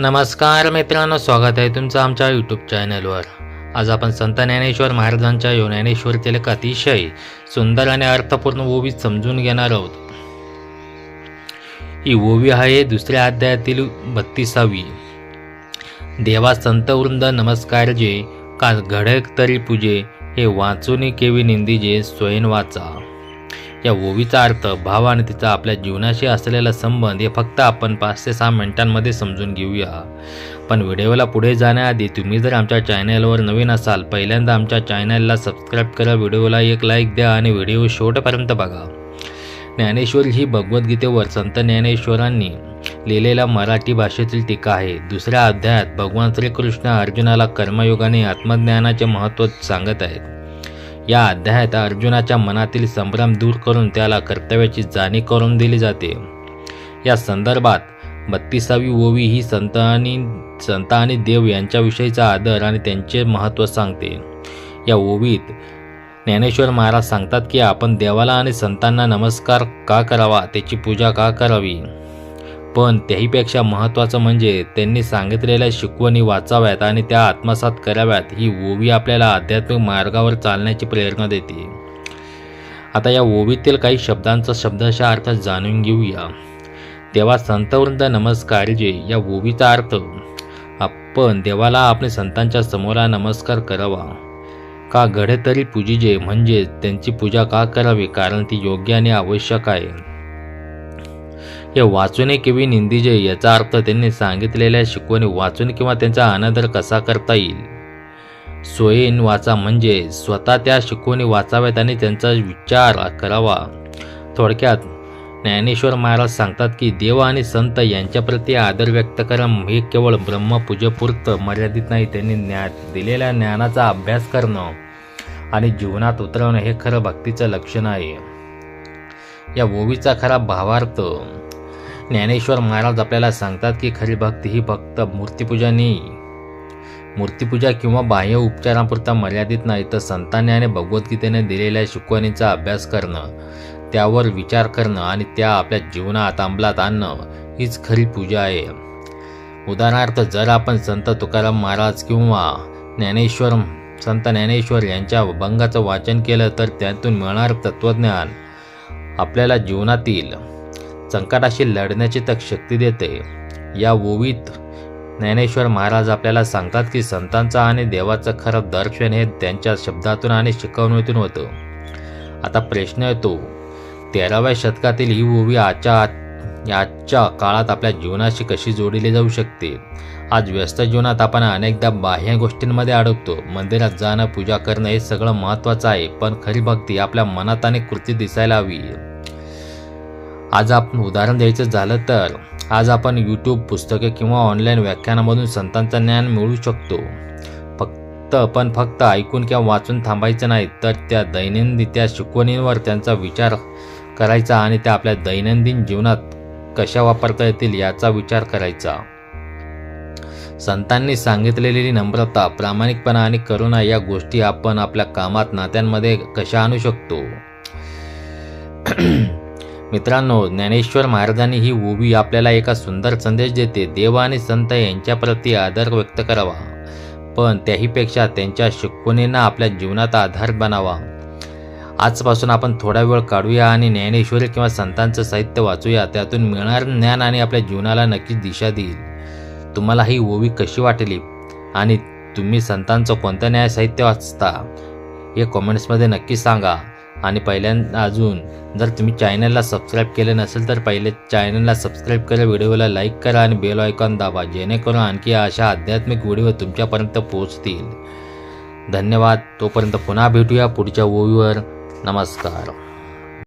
नमस्कार मित्रांनो स्वागत आहे तुमचं आमच्या यूट्यूब चॅनलवर आज आपण संत ज्ञानेश्वर महाराजांच्या यो एक अतिशय सुंदर आणि अर्थपूर्ण ओवी समजून घेणार आहोत. ही ओवी आहे दुसऱ्या अध्यायातील बत्तीसावी. देवा संत वृंद नमस्कार जे का घडक तरी पूजे हे वाचून केवी निंदीजे स्वयं वाचा. या ओवीचा अर्थ भाव आणि तिचा आपल्या जीवनाशी असलेला संबंध हे फक्त आपण पाच ते सहा मिनिटांमध्ये समजून घेऊया. पण व्हिडिओला पुढे जाण्याआधी तुम्ही जर आमच्या चॅनलवर नवीन असाल पहिल्यांदा आमच्या चॅनलला सबस्क्राईब करा व्हिडिओला एक लाईक द्या आणि व्हिडिओ शेवटपर्यंत बघा. ज्ञानेश्वर ही भगवद्गीतेवर संत ज्ञानेश्वरांनी लिहिलेला मराठी भाषेतील टीका आहे. दुसऱ्या अध्यायात भगवान श्रीकृष्ण अर्जुनाला कर्मयोगाने आत्मज्ञानाचे महत्त्व सांगत आहेत. या अध्यायात अर्जुनाच्या मनातील संभ्रम दूर करून त्याला कर्तव्याची जाणीव करून दिली जाते. या संदर्भात बत्तीसावी ओवी ही संत आणि संत आणि देव यांच्याविषयीचा आदर आणि त्यांचे महत्त्व सांगते. या ओवीत ज्ञानेश्वर महाराज सांगतात की आपण देवाला आणि संतांना नमस्कार का करावा त्याची पूजा का करावी? पण त्याहीपेक्षा महत्त्वाचं म्हणजे त्यांनी सांगितलेल्या शिकवणी वाचाव्यात आणि त्या आत्मसात कराव्यात ही ओवी आपल्याला आध्यात्मिक मार्गावर चालण्याची प्रेरणा देते. आता या ओवीतील काही शब्दांचा शब्दाशा अर्थ जाणून घेऊया. तेव्हा संतवृंद नमस्कार जे या ओवीचा अर्थ आपण देवाला आपल्या संतांच्या समोरा नमस्कार करावा. का घडे तरी पूजिजे म्हणजे त्यांची पूजा का करावी कारण ती योग्य आणि आवश्यक आहे. हे वाचून किंवा निंदीजे याचा अर्थ त्यांनी सांगितलेल्या शिकवणी वाचून किंवा त्यांचा अनादर कसा करता येईल? स्वयं वाचा म्हणजे स्वतः त्या शिकवणी वाचाव्यात आणि त्यांचा विचार करावा. थोडक्यात ज्ञानेश्वर महाराज सांगतात की देव आणि संत यांच्याप्रती आदर व्यक्त करणं हे केवळ ब्रह्मपूजेपुरतं मर्यादित नाही त्यांनी ज्ञा दिलेल्या ज्ञानाचा अभ्यास करणं आणि जीवनात उतरवणं हे खरं भक्तीचं लक्षण आहे. या ओवीचा खरा भावार्थ ज्ञानेश्वर महाराज आपल्याला सांगतात की खरी भक्ती ही फक्त मूर्तीपूजा नाही मूर्तीपूजा किंवा बाह्य उपचारापुरता मर्यादित नाही तर संतांनी आणि भगवद्गीतेने दिलेल्या शिकवणीचा अभ्यास करणं त्यावर विचार करणं आणि त्या आपल्या जीवनात अंमलात आणणं हीच खरी पूजा आहे. उदाहरणार्थ जर आपण संत तुकाराम महाराज किंवा ज्ञानेश्वर संत ज्ञानेश्वर यांच्या अभंगाचं वाचन केलं तर त्यातून मिळणारं तत्त्वज्ञान आपल्याला जीवनातील संकटाशी लढण्याची तक शक्ती देते. या ओवीत ज्ञानेश्वर महाराज आपल्याला सांगतात की संतांचा आणि देवाचं खरं दर्शन हे त्यांच्या शब्दातून आणि शिकवणीतून होतं. आता प्रश्न येतो तेराव्या शतकातील ही ओवी आजच्या आजच्या काळात आपल्या जीवनाशी कशी जोडली जाऊ शकते? आज व्यस्त जीवनात आपण अनेकदा बाह्य गोष्टींमध्ये अडकतो. मंदिरात जाणं पूजा करणं हे सगळं महत्त्वाचं आहे पण खरी भक्ती आपल्या मनात आणि कृती दिसायला हवी. आज आपण उदाहरण द्यायचं झालं तर आज आपण यूट्यूब पुस्तके किंवा ऑनलाईन व्याख्यानामधून संतांचं ज्ञान मिळू शकतो. फक्त पण फक्त ऐकून किंवा वाचून थांबायचं नाही तर त्या दैनंदिन त्या शिकवणींवर त्यांचा विचार करायचा आणि त्या आपल्या दैनंदिन जीवनात कशा वापरता येतील याचा विचार करायचा. संतांनी सांगितलेली नम्रता प्रामाणिकपणा आणि करुणा या गोष्टी आपण आपल्या कामात नात्यांमध्ये कशा आणू शकतो? मित्रांनो ज्ञानेश्वर महाराजांनी ही ओवी आपल्याला एका सुंदर संदेश देते. देव आणि संत यांच्याप्रती आदर व्यक्त करावा. पण त्याहीपेक्षा त्यांच्या शिकवणींना आपल्या जीवनात आधार बनावा. आजपासून आपण थोडा वेळ काढूया आणि ज्ञानेश्वरी किंवा संतांचं साहित्य वाचूया. त्यातून मिळणारं ज्ञान आणि आपल्या जीवनाला नक्कीच दिशा देईल. तुम्हाला ही ओवी कशी वाटली? आणि तुम्ही संतांचं कोणतं न्याय साहित्य वाचता? हे कॉमेंट्समध्ये नक्की सांगा. आणि पहिल्यांदा अजून जर तुम्ही चॅनलला सबस्क्राईब केलं नसेल तर पहिले चॅनलला सबस्क्राईब करा व्हिडिओला लाईक करा आणि बेल आयकॉन दाबा जेणेकरून आणखी अशा आध्यात्मिक व्हिडिओ तुमच्यापर्यंत पोहोचतील. धन्यवाद. तोपर्यंत पुन्हा भेटूया पुढच्या ओवीवर नमस्कार.